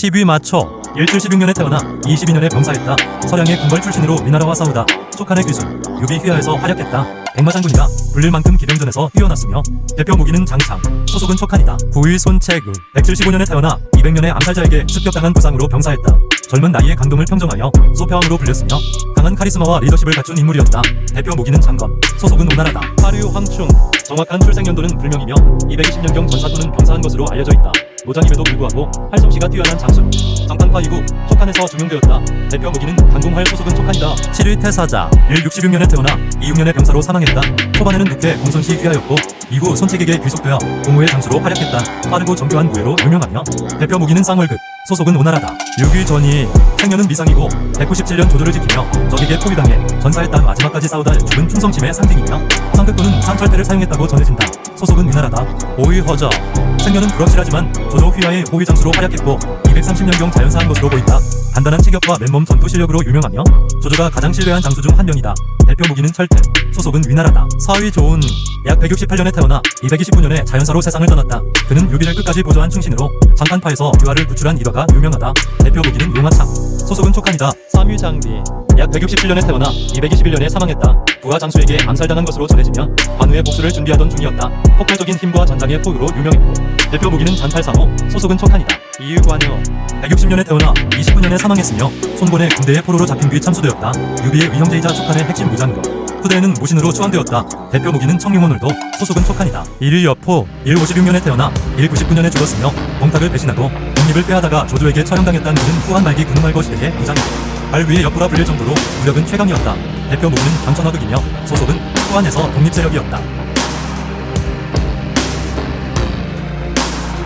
10위 마초 1716년에 태어나 22년에 병사했다. 서량의 군벌 출신으로 위나라와 싸우다 촉한의 귀순 유비 휘하에서 활약했다. 백마장군이라 불릴 만큼 기병전에서 뛰어났으며 대표 무기는 장창 소속은 촉한이다. 9위 손채구 175년에 태어나 200년의 암살자에게 습격당한 부상으로 병사했다. 젊은 나이에 강동을 평정하여 소평으로 불렸으며 강한 카리스마와 리더십을 갖춘 인물이었다. 대표 무기는 장검 소속은 오나라다. 하류 황충 정확한 출생 연도는 불명이며 220년경 전사 또는 병사한 것으로 알려져 있다 노장임에도 불구하고 활솜씨가 뛰어난 장수. 장판파 이후 촉한에서 중용되었다. 대표 무기는 강공활 소속은 촉한이다. 7위 태사자. 166년에 태어나 26년에 병사로 사망했다. 초반에는 국대 공손시 휘하였고 이후 손책에게 귀속되어 공호의 장수로 활약했다. 빠르고 정교한 무예로 유명하며 대표 무기는 쌍월급 소속은 오나라다. 6위 전이 생년은 미상이고 197년 조조를 지키며 적에게 포위당해 따라 마지막까지 싸우다 죽은 충성심의 상징이며 상급 또는 상철대를 사용했다고 전해진다. 소속은 위나라다. 5위 허저 생년은 불확실하지만 조조 휘하의 호위 장수로 활약했고 230년경 자연사한 것으로 보인다. 단단한 체격과 맨몸 전투 실력으로 유명하며 조조가 가장 신뢰한 장수 중 한 명이다. 대표 무기는 철퇴 소속은 위나라다. 4위 조은 약 168년에 태어나 229년에 자연사로 세상을 떠났다. 그는 유비를 끝까지 보조한 충신으로 장판파에서 유화를 구출한 일화가 유명하다. 대표 무기는 용화창 소속은 촉한이다. 3위 장비 약 167년에 태어나 221년에 사망했다. 부하 장수에게 암살당한 것으로 전해지며 관우의 복수를 준비하던 중이었다. 폭발적인 힘과 전장의 포유로 유명했고 대표 무기는 잔팔상호 소속은 촉한이다. 이유관여. 160년에 태어나 29년에 사망했으며 손본의 군대의 포로로 잡힌 뒤 참수되었다. 유비의 위형제이자 촉한의 핵심 무장으로 후대에는 무신으로 추원되었다. 대표 무기는 청룡원울도 소속은 촉한이다. 1위 여포. 156년에 태어나 199년에 죽었으며 봉탁을 배신하고 독립을 빼앗다가 조조에게 처형당했다는 그는 후한 말기 근후말거 시대의 무장이다 발 위에 옆구라 불릴 정도로 무력은 최강이었다. 대표 무기는 강천화극이며 소속은 후한에서 독립세력이었다.